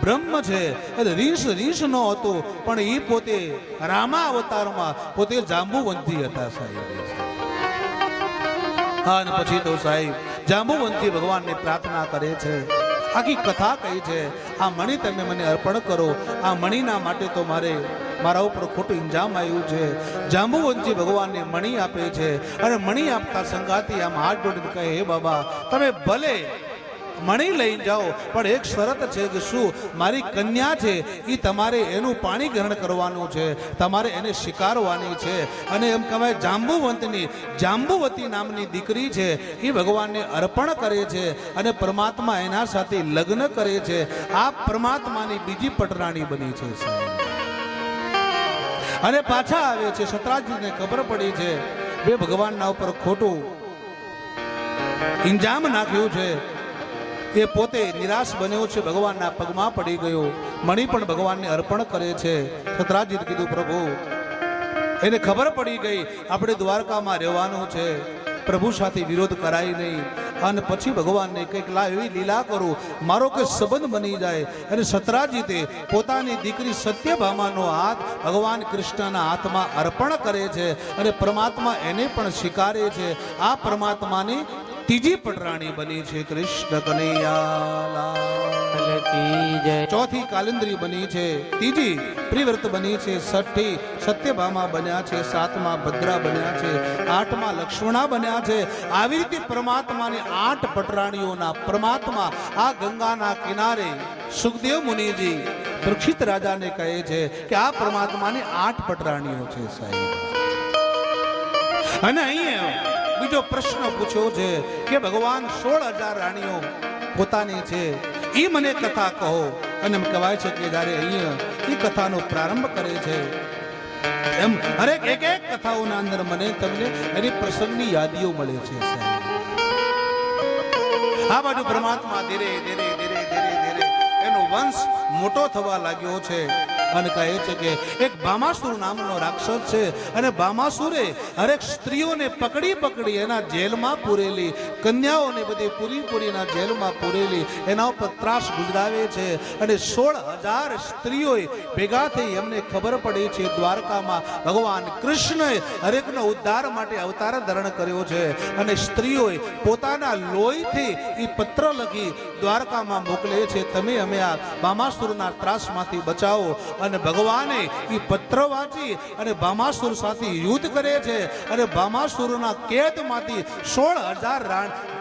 બ્રહ્મ છે. એટલે રીસ રીસ નો હતો, પણ એ પોતે રામા અવતારમાં પોતે જાંબુવંતી હતા સાહેબ. હા, અને પછી તો સાહેબ, જાંબુવંતી ભગવાનને પ્રાર્થના કરે છે. આખી કથા કહી છે, આ મણી તમે મને અર્પણ કરો. આ મણીના માટે તો મારે, મારા ઉપર ખોટું ઇંજામ આવ્યું છે. જાંબુવંતી ભગવાનને મણી આપે છે. અને મણી આપતા સંગાતી આમ હાથ જોડીને કહે, હે બાબા, તમે ભલે મણી લઈ જાઓ, પણ એક શરત છે કે શું? મારી કન્યા છે એ તમારે એનું પાણી ગ્રહણ કરવાનું છે. તમારે એને સ્વીકારવાની છે. અને એમ કહેવાય, જાંબુવંતની, જાંબુવતી નામની દીકરી છે એ ભગવાનને અર્પણ કરે છે અને પરમાત્મા એના સાથે લગ્ન કરે છે. આ પરમાત્માની બીજી પટરાણી બની છે અને પાછા આવે છે સતરાજીને ખબર પડી છે, બે ભગવાનના ઉપર ખોટું ઇંજામ નાખ્યું છે. એ પોતે નિરાશ બન્યો છે, ભગવાનના પગમાં પડી ગયો. મણી પણ ભગવાનને અર્પણ કરે છે. સતરાજીત કીધું, પ્રભુ, એને ખબર પડી ગઈ, આપણે દ્વારકામાં રહેવાનું છે. પ્રભુ સાથે વિરોધ કરાય નહીં. અને પછી ભગવાનને કંઈક લા, એવી લીલા કરું. મારો કોઈ સંબંધ બની જાય. અને સતરાજીતે પોતાની દીકરી સત્યભામાનો હાથ ભગવાન કૃષ્ણના હાથમાં અર્પણ કરે છે. અને પરમાત્મા એને પણ સ્વીકારે છે. આ પરમાત્માની ત્રીજી પટરાણી બની છે કૃષ્ણ કનૈયા ચોથી કાલિંદ્રી બની છે ત્રીજી પ્રિવ્રત બની છે છઠ્ઠી સત્યભામા બન્યા છે સાતમા ભદ્રા બન્યા છે આઠમા લક્ષ્મણા બન્યા છે. આવી રીતે પરમાત્માની આઠ પટરાણીઓના પરમાત્મા આ ગંગાના કિનારે સુખદેવ મુનિજી પરીક્ષિત રાજાને કહે છે કે આ પરમાત્માની આઠ પટરાણીઓ છે સાહેબ. અને અહીંયા બીજો પ્રશ્ન પૂછ્યો છે કે ભગવાન સોળ હજાર રાણીઓ પોતાની છે. એ મને કથા કહો. અને એમ કહેવાય છે કે જ્યારે અહીંયા એ કથાનો પ્રારંભ કરે છે. એમ હરેક એક એક કથાઓના અંદર મને તમને એની પ્રસંગની યાદીઓ મળે છે આ બાજુ પરમાત્મા ધીરે ધીરે ધીરે ધીરે ધીરે એનો વંશ મોટો થવા લાગ્યો છે. અને કહે છે કે એક ભામાસુર નામનો રાક્ષસ છે. અને ભામાસુરે હરેક સ્ત્રીઓને પકડી પકડી એના જેલમાં પૂરેલી, કન્યાઓને બધી પૂરી પૂરીના જેલમાં પૂરેલી, એના ઉપર ત્રાસ ગુજરાવે છે. અને સોળ હજાર સ્ત્રીઓએ ભેગા થઈ એમને ખબર પડી છે દ્વારકામાં ભગવાન કૃષ્ણએ હરેકનો ઉદ્ધાર માટે અવતાર ધારણ કર્યો છે. અને સ્ત્રીઓએ પોતાના લોહીથી એ પત્ર લખી દ્વારકામાં મોકલે છે, તમે અમે આ બામાસુરના ત્રાસમાંથી બચાવો. અને ભગવાને એ પત્ર વાંચી અને બામાસુર સાથે યુદ્ધ કરે છે. અને બામાસુરના કેદમાંથી સોળ હજાર રાણ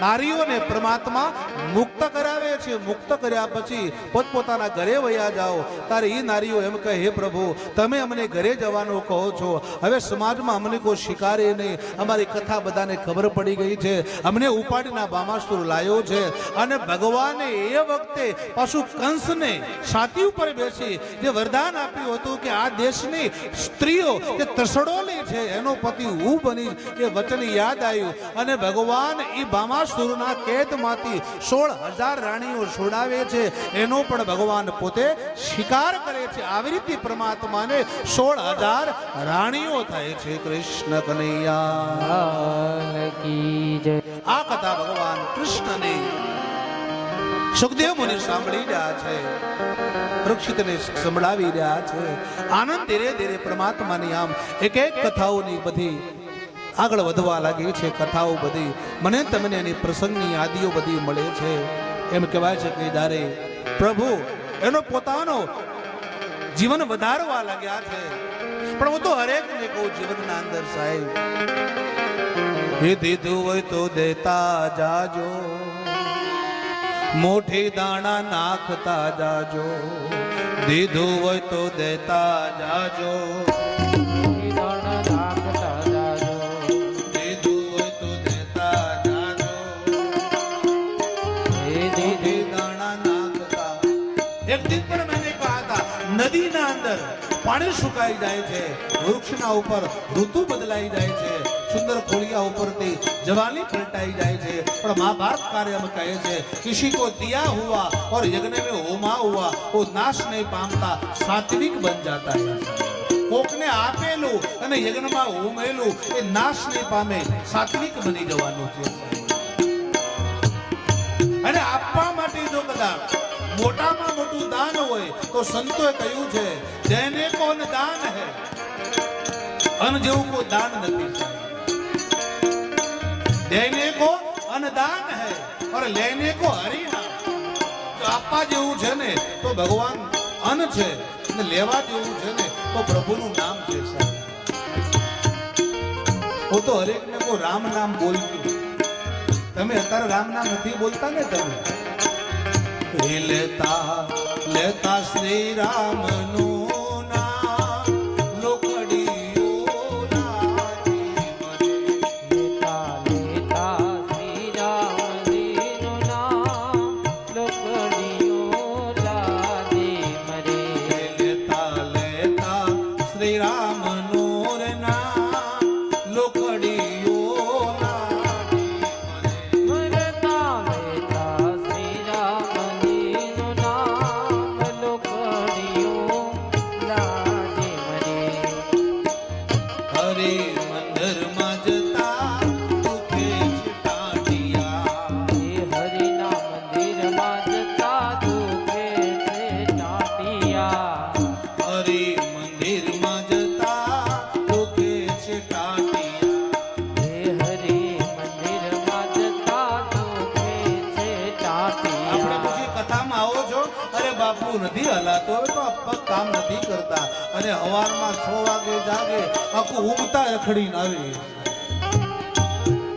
નારીઓને પરમાત્મા મુક્ત કરાવે છે, મુક્ત કર્યા પછી પોતપોતાના ઘરે વયા જાઓ. ત્યારે એ નારીઓ એમ કહે, હે પ્રભુ, તમે અમને ઘરે જવાનું કહો છો. હવે સમાજમાં અમને કોઈ શિકારે નહીં. અમારી કથા બધાને ખબર પડી ગઈ છે. અમને ઉપાડીના બામાસુર લાયો છે. અને ભગવાને એ વખતે પશુ કંસને છાતી ઉપર બેસી જે વરદાન આપ્યું હતું કે આ દેશની સ્ત્રીઓ જે તસડોલી છે, એનો પતિ હું બની એ વચન યાદ આવ્યું. અને ભગવાન એ બામાસુરના કેદમાંથી સોળ હજાર રાણીઓ છોડાવે છે. એનો પણ ભગવાન પોતે શિકાર કરે છે. આવી રીતે પરમાત્માને સોળ હજાર રાણીઓ થાય છે. કૃષ્ણ કનૈયા. આ કથા ભગવાન કૃષ્ણની સુખદેવ મુનિ સાંભળી રહ્યા છે. પરીક્ષિતને સંભળાવી રહ્યા છે. આનંદ ધીરે ધીરે પરમાત્માની આમ એક એક કથાઓની બધી આગળ વધવા લાગ્યું છે, કથાઓ બધી. મને તમને એની પ્રસંગની યાદીઓ બધી મળે છે. એમ કહેવાય છે કે જ્યારે પ્રભુ એનો પોતાનો જીવન વધારવા લાગ્યા છે. પણ હું તો હરેકને કહું જીવનના અંદર સાહેબ, એ દીધું હોય તો દેતા જાજો. મોઠી દાણા નાખતા જાજો. દીધું હોય તો દેતા જાજો. નદીના અંદર પાણી સુકાઈ જાય છે, વૃક્ષના ઉપર ઋતુ બદલાઈ જાય છે, સુંદર ખોળિયા ઉપરથી જવાની પલટાઈ જાય છે. પણ મહાભારત કાર્યમાં કહે છે, કિસી કો દિયા હુઆ ઓર યજ્ઞ મે હોમા હુઆ વો નાશ નહીં પામતા, સાત્વિક બન જાતા હૈ. કોકને આપેલું અને યજ્ઞમાં હોમેલું, એ નાશ નહીં પામે, સાત્વિક બની જવાનું છે. અને આપવા માટે જો કદાચ મોટામાં મોટું દાન હોય તો સંતોએ કહ્યું છે, જેને કોન દાન હે? અન જેવું કોઈ દાન નથી. દેને કો અનદાન હે? અને લેને કો હરિનામ તો આપવા જેવું છે ને, તો ભગવાન અન્ન છે. ને લેવા જેવું છે ને, તો પ્રભુનું નામ છે હું તો હરેકને કો રામ નામ બોલતું. તમે અત્યારે રામ નામ નથી બોલતા ને તમે? લેતા લેતા શ્રી રામ બાપુ નથી હલાતો. હવે તો પગ કામ નથી કરતા. અને હવારમાં છ વાગે જાગે, આખું ઊંઘતા રખડીને આવે.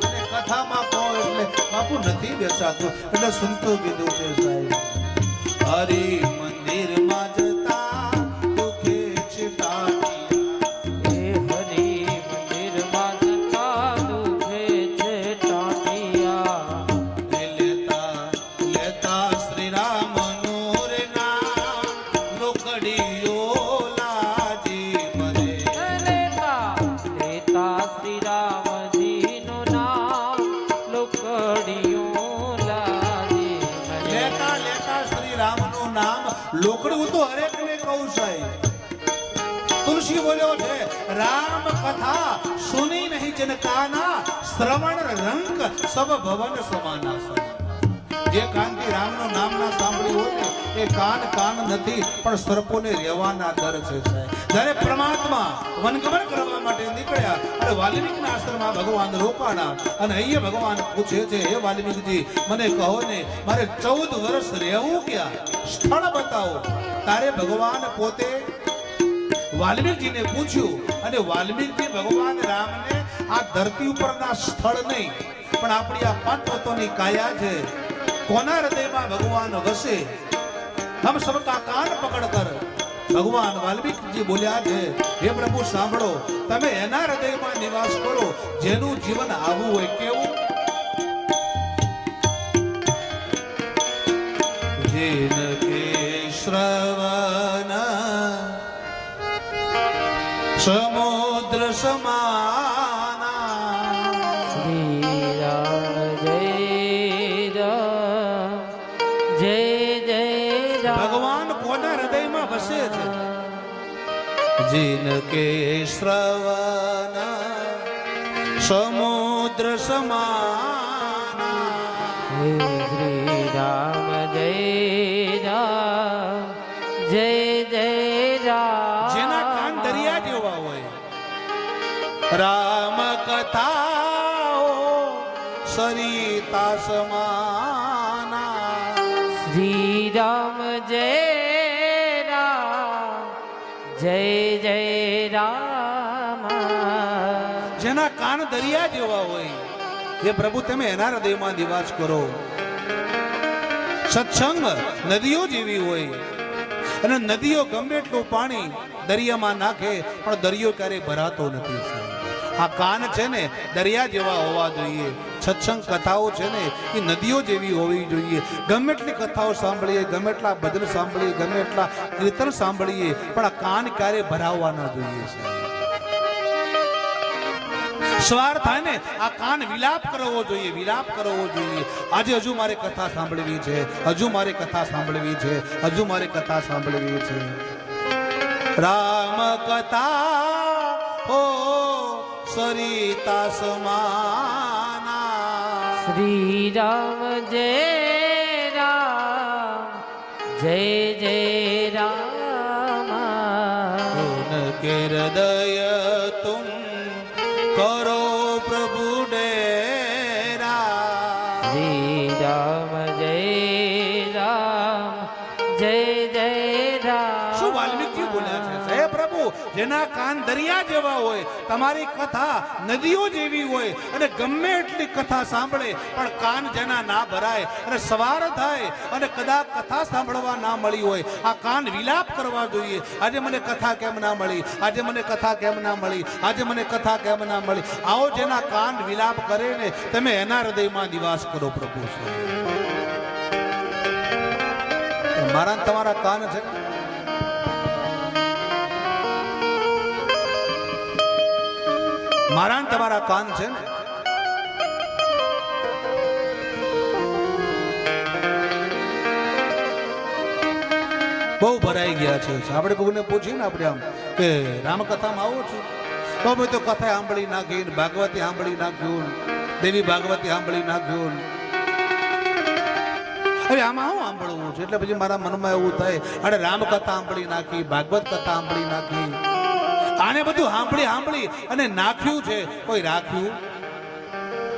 અને કથામાં કહો એટલે બાપુ નથી બેસાતું. એટલે સંતો કીધું છે સાહેબ. હરે મંદિરમાં નહીં જન શ્રવણ રંગ સબ ભવન સમાના જે કાનથી રામનું નામ ના સાંભળ્યું હોય ને, એ કાન કાન નથી, પણ સર્પોને રહેવાના દર છે જ્યારે પરમાત્મા વનગમન કરવા માટે નીકળ્યા અને વાલ્મીકના આશ્રમમાં ભગવાન રોકાણા અને અહીંયા ભગવાન પૂછે છે, હે વાલ્મીકજી, મને કહો ને, મારે ચૌદ વર્ષ રહેવું ક્યાં? સ્થળ બતાવો. તારે ભગવાન પોતે વાલ્મીકજીને પૂછ્યું, અને વાલ્મીકજી ભગવાન રામને આ ધરતી ઉપરના સ્થળ નહીં, પણ આપણી આ પાંચ તત્વોની કાયા છે. કોના હૃદયમાં ભગવાન વસે? હમ સબકા કાન પકડ કર. ભગવાન વાલ્મીકજી બોલ્યા છે, હે પ્રભુ, સાંભળો, તમે એના હૃદયમાં નિવાસ કરો, જેનું જીવન આવું હોય કેવું? જીન સમુદ્ર સમાના. શ્રી રામ જય રામ જય જય. રામ ભગવાન કોના હૃદયમાં વસે છે? જિનકે શ્રવણ. સમુદ્ર સમાના. શ્રી રામ જય રામ જય કથાઓ સરિતા સમાના. શ્રી રામ જય રામ જય જય રામ. જેના કાન દરિયા જેવા હોય એ પ્રભુ તમે એના હૃદયમાં નિવાસ કરો. સત્સંગ નદીઓ જેવી હોય અને નદીઓ ગમે એટલું પાણી દરિયામાં નાખે પણ દરિયો ક્યારેય ભરાતો નથી. આ કાન છે ને દરિયા જેવા હોવા જોઈએ. સત્સંગ કથાઓ છે ને એ નદીઓ જેવી હોવી જોઈએ. ગમે એટલી કથાઓ સાંભળીએ, ગમે એટલા ભજન સાંભળીએ, ગમે એટલા કીર્તન સાંભળીએ, પણ આ કાન ક્યારે ભરાવવા ન જોઈએ. સવાર થાય ને, આ કાન વિલાપ કરવો જોઈએ, વિલાપ કરવો જોઈએ. આજે હજુ મારે કથા સાંભળવી છે, હજુ મારે કથા સાંભળવી છે, હજુ મારે કથા સાંભળવી છે. રામ કથા, હો સરિતા સમાના શ્રી રામ જય રામ જય જય રામ. કે હૃદય જેના કાન દરિયા જેવા હોય, તમારી કથા નદીઓ જેવી હોય, અને ગમે એટલી કથા સાંભળે, પણ કાન જેના ના ભરાય, અને સવાર થાય, અને કદાચ કથા સાંભળવા ના મળી હોય, આ કાન વિલાપ કરવા જોઈએ. આજે મને કથા કેમ ના મળી? આજે મને કથા કેમ ના મળી? આજે મને કથા કેમ ના મળી? આવો જેના કાન વિલાપ કરે ને, તમે એના હૃદયમાં નિવાસ કરો પ્રભુ. મારા તમારા કાન છે? મારા તમારા કાન છે ને? બહુ ભરાઈ ગયા છે. આપણે કોઈને પૂછીએ ને આપણે આમ, કે રામકથામાં આવો છું? તો અમે તો કથા સાંભળી નાખી ને ભાગવતી સાંભળી નાખ્યું દેવી ભાગવતી સાંભળી નાખ્યું. હવે આમાં શું સાંભળવું છે? એટલે પછી મારા મનમાં એવું થાય અને રામકથા સાંભળી નાખી, ભાગવત કથા સાંભળી નાખી. આને બધું સાંભળી સાંભળી. અને નાખ્યું છે. કોઈ રાખ્યું?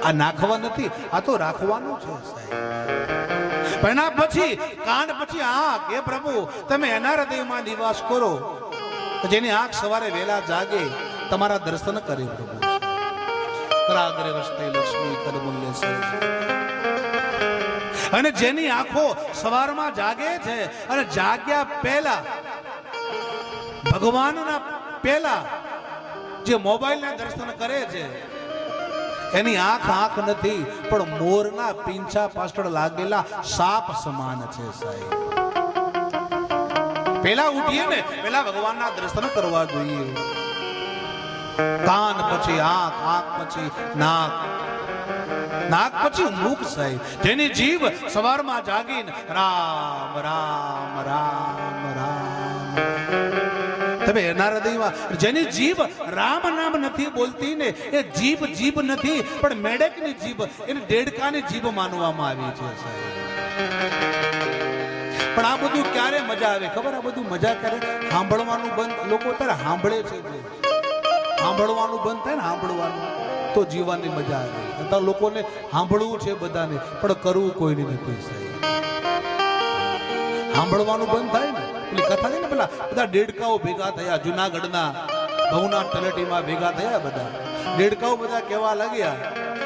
આ નાખવા નથી, આ તો રાખવાનું છે સાહેબ. પણ પછી કાન પછી આ કે પ્રભુ, તમે એના હૃદયમાં નિવાસ કરો. જેની આંખ સવારે વહેલા જાગે, તમારા દર્શન કરે પ્રભુ. કરાગ્રે વસ્તે લક્ષ્મી કરમૂલ્ય અને જેની આંખો સવારમાં જાગે છે, અને જાગ્યા પહેલા ભગવાનના પહેલા જે મોબાઈલના દર્શન કરે છે, એની આંખ આંખ નથી, પણ મોરના પીંછા પાછળ લાગેલા સાપ સમાન છે સાહેબ. પેલા ઉઠીએ ને પેલા ભગવાનના દર્શન કરવા જોઈએ. કાન પછી આંખ આંખ પછી નાક. નાક પછી મુખ સાહેબ. જેની જીભ સવારમાં જાગીને રામ રામ રામ રામ. તમે એના હૃદયમાં જેની જીભ રામ નામ નથી બોલતી ને, એ જીભ જીભ નથી, પણ મેડકની જીભ, એને દેડકાની જીભ માનવામાં આવી છે સાહેબ. પણ આ બધું ક્યારે મજા આવે? ખબર આ બધું મજા કરે? સાંભળવાનું બંધ, લોકો અત્યારે સાંભળે છે સાંભળવાનું બંધ થાય ને સાંભળવાનું, તો જીવવાની મજા આવે. અત્યારે લોકોને સાંભળવું છે બધાને, પણ કરવું કોઈને નથી સાહેબ. સાંભળવાનું બંધ થાય ને? પેલી કથા છે ને પેલા? બધા દેડકાઓ ભેગા થયા, જુનાગઢના ભવના તલેટીમાં ભેગા થયા બધા. દેડકાઓ બધા કહેવા લાગ્યા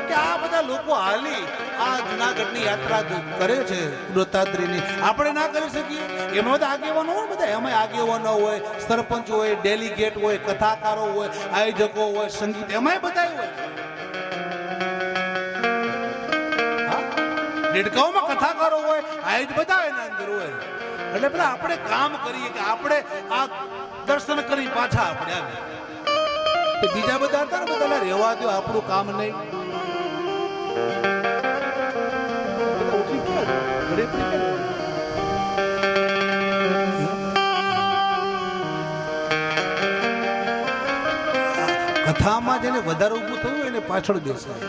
કે આ બધા લોકો હાલી આ જુનાગઢની યાત્રા કરે છે દત્તાત્રેયની આપણે ના કરી શકીએ? એમાં બધા આગેવાનો હોય બધા? એમાં આગેવાનો હોય, સરપંચ હોય, ડેલિગેટ હોય, કથાકારો હોય, આયોજકો હોય, સંગીત, એમાંય બધા હોય? દેડકાઓમાં કથાકારો હોય આયોજ બધા એના અંદર હોય. એટલે પેલા આપણે કામ કરીએ કે આપણે આ દર્શન કરી પાછા આપણે આવીએ. બીજા બધા હતા ને બધા રહેવા દો આપણું કામ નહીં. કથામાં જેને વધારે ઊભું થયું એને પાછળ બેસાય.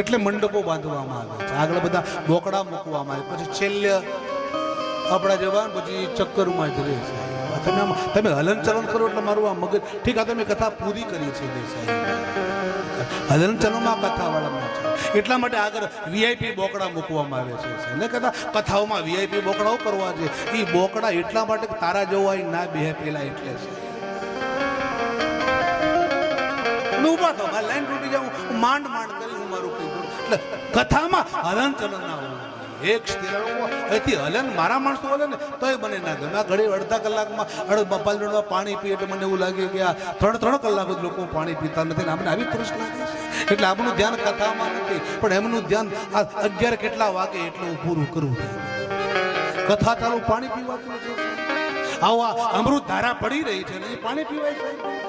એટલે મંડપો બાંધવામાં આવે છે. આગળ બધા બોકડા મૂકવામાં આવે. પછી છેલ્લે આપણા જવાન પછી ચક્કરમાં જ રહે છે. તમે તમે હલન ચલન કરો એટલે મારું આ મગજ ઠીક આ તમે કથા પૂરી કરી છે દેસાઈ હલન ચલનમાં કથાવાળામાં છે. એટલા માટે આગળ વીઆઈપી બોકડા મૂકવામાં આવે છે એટલે કદાચ કથાઓમાં વીઆઈપી બોકડાઓ કરવા છે. એ બોકડા એટલા માટે તારા જેવો ના બે પેલા એટલે છે. ઊભા થો લાઈન તૂટી જાઉં. માંડ માંડ કરી હું મારું કીધું. એટલે કથામાં હલન ચલન ના. એક અહીંથી હલન મારા માણસો હલે ને, તોય મને ના ગમે. ઘડી અડધા કલાકમાં અડધ બપાલ પાણી પીએ એટલે મને એવું લાગે કે આ ત્રણ ત્રણ કલાક જ લોકો પાણી પીતા નથી ને આપણે આવી તરસ લાગે એટલે આપણું ધ્યાન કથામાં નથી, પણ એમનું ધ્યાન આ અગિયાર કેટલા વાગે એટલું પૂરું કરવું કથા ચાલુ પાણી પીવાતું આવા અમૃત ધારા પડી રહી છે ને પાણી પીવાય છે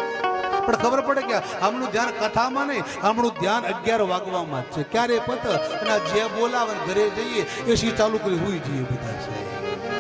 પણ ખબર પડે કે આમનું ધ્યાન કથામાં નહીં આમનું ધ્યાન અગિયાર વાગવામાં જ છે. ક્યારે પત? અને જે બોલાવે ઘરે જઈએ, એસી ચાલુ કરી હુઈ જઈએ બધા છે